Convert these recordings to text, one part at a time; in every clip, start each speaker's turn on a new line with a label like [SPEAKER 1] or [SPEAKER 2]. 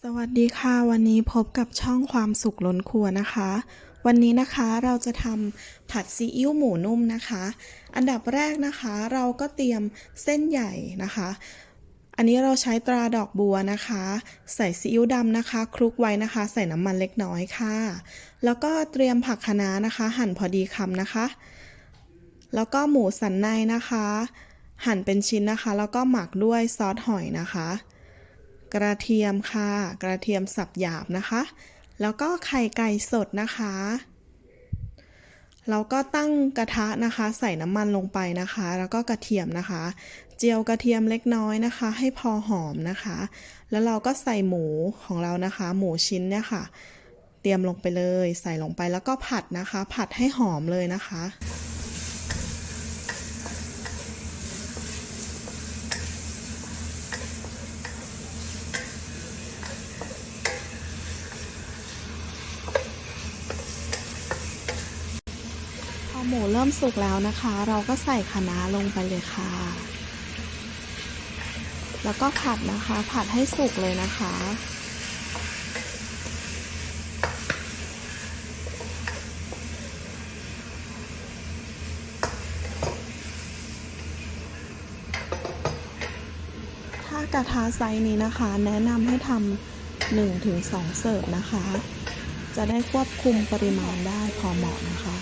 [SPEAKER 1] สวัสดีค่ะวันนี้พบกับช่องความสุขล้นครัวนะคะ วันนี้นะคะเราจะทำผัดซีอิ๊วหมูนุ่มนะคะ อันดับแรกนะคะเราก็เตรียมเส้นใหญ่นะคะ อันนี้เราใช้ตราดอกบัวนะคะ ใส่ซีอิ๊วดำนะคะ คลุกไว้นะคะ ใส่น้ำมันเล็กน้อยค่ะ แล้วก็เตรียมผักคะน้านะคะ หั่นพอดีคำนะคะ แล้วก็หมูสันในนะคะ หั่นเป็นชิ้นนะคะ แล้วก็หมักด้วยซอสหอยนะคะ กระเทียมค่ะ กระเทียมสับหยาบนะคะ แล้วก็ไข่ไก่สดนะคะแล้วก็ตั้งกระทะนะคะ ใส่น้ำมันลงไปนะคะ แล้วก็กระเทียมนะคะ เจียวกระเทียมเล็กน้อยนะคะ ให้พอหอมนะคะ แล้วเราก็ใส่หมูของเรานะคะ หมูชิ้นเนี่ยค่ะ เตรียมลงไปเลย ใส่ลงไปแล้วก็ผัดนะคะ ผัดให้หอมเลยนะคะ หมูเริ่มสุกแล้วนะคะ เราก็ใส่คะน้าลงไปเลยค่ะ แล้วก็ผัดนะคะ ผัดให้สุกเลยนะคะถ้ากระทะไซส์นี้นะคะ แนะนำให้ทำหนึ่งถึงสองเสิร์ฟนะคะ จะได้ควบคุมปริมาณได้พอเหมาะนะคะ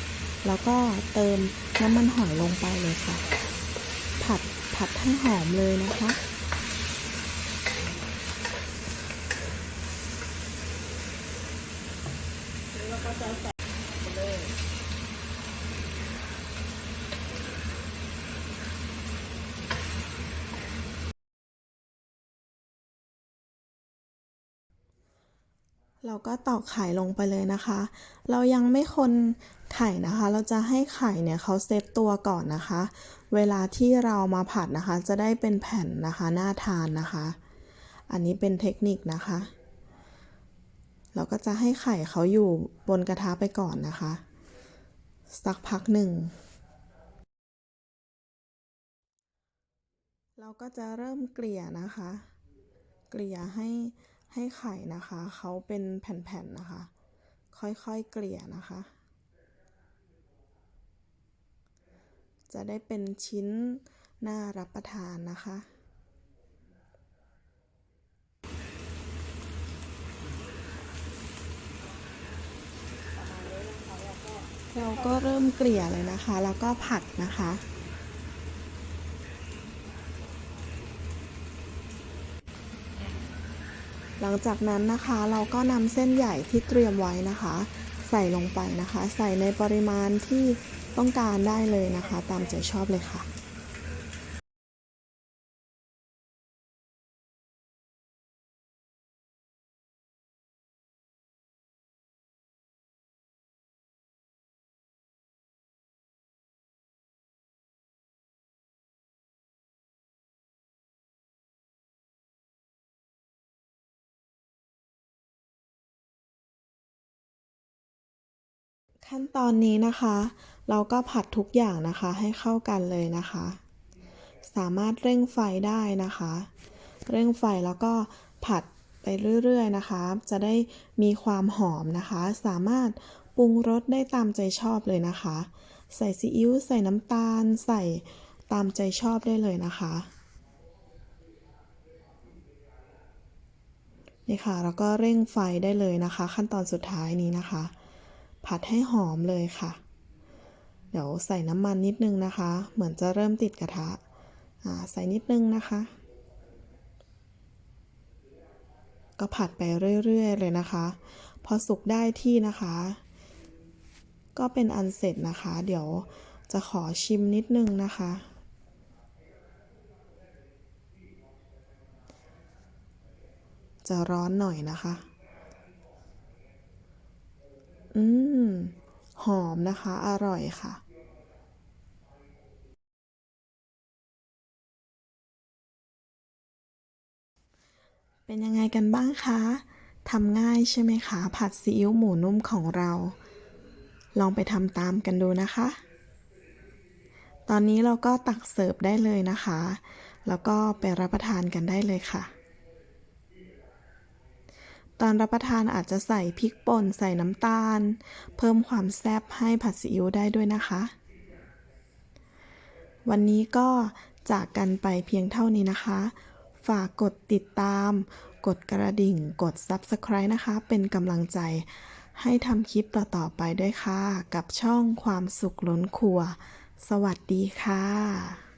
[SPEAKER 1] แล้วก็เติมน้ำมันหอยลงไปเลยค่ะ ผัดผัดให้หอมเลยนะคะเเราก็ตอกไข่ลงไปเลยนะคะ เรายังไม่คนไข่นะคะ เราจะให้ไข่เนี่ยเขาเซตตัวก่อนนะคะ เวลาที่เรามาผัดนะคะ จะได้เป็นแผ่นนะคะน่าทานนะคะ อันนี้เป็นเทคนิคนะคะ เราก็จะให้ไข่เขาอยู่บนกระทะไปก่อนนะคะ สักพักหนึ่ง เราก็จะเริ่มเกลี่ยนะคะ เกลี่ยให้ ให้ไข่นะคะเขาเป็นแผ่นๆนะคะ ค่อยๆเกลี่ยนะคะ จะได้เป็นชิ้นน่ารับประทานนะคะเราก็เริ่มเกลี่ยเลยนะคะ แล้วก็ผัดนะคะ หลังจากนั้นนะคะเราก็นำเส้นใหญ่ที่เตรียมไว้นะคะ ใส่ลงไปนะคะ ใส่ในปริมาณที่ต้องการได้เลยนะคะ ตามใจชอบเลยค่ะ ขั้นตอนนี้นะคะ เราก็ผัดทุกอย่างนะคะให้เข้ากันเลยนะคะ สามารถเร่งไฟได้นะคะ เร่งไฟแล้วก็ผัดไปเรื่อยๆนะคะ จะได้มีความหอมนะคะ สามารถปรุงรสได้ตามใจชอบเลยนะคะ ใส่ซีอิ๊วใส่น้ำตาล ใส่ตามใจชอบได้เลยนะคะนี่ค่ะแล้วก็เร่งไฟได้เลยนะคะ ขั้นตอนสุดท้ายนี้นะคะ ผัดให้หอมเลยค่ะ เดี๋ยวใส่น้ำมันนิดนึงนะคะ เหมือนจะเริ่มติดกระทะใส่นิดนึงนะคะ ก็ผัดไปเรื่อย ๆ เลยนะคะ พอสุกได้ที่นะคะ ก็เป็นอันเสร็จนะคะ เดี๋ยวจะขอชิมนิดนึงนะคะจะร้อนหน่อยนะคะ อืม หอมนะคะ อร่อยค่ะเป็นยังไงกันบ้างคะ ทำง่ายใช่ไหมคะ ผัดซีอิ๊วหมูนุ่มของเรา ลองไปทำตามกันดูนะคะ ตอนนี้เราก็ตักเสิร์ฟได้เลยนะคะ แล้วก็ไปรับประทานกันได้เลยค่ะ ตอนรับประทานอาจจะใส่พริกป่นใส่น้ำตาล เพิ่มความแซ่บให้ผัดซีอิ๊วได้ด้วยนะคะ วันนี้ก็จากกันไปเพียงเท่านี้นะคะ ฝากกดติดตาม กดกระดิ่ง กด Subscribe นะคะ เป็นกำลังใจให้ทำคลิปต่อ ๆ ไปด้วยค่ะ กับช่องความสุขล้นครัว สวัสดีค่ะ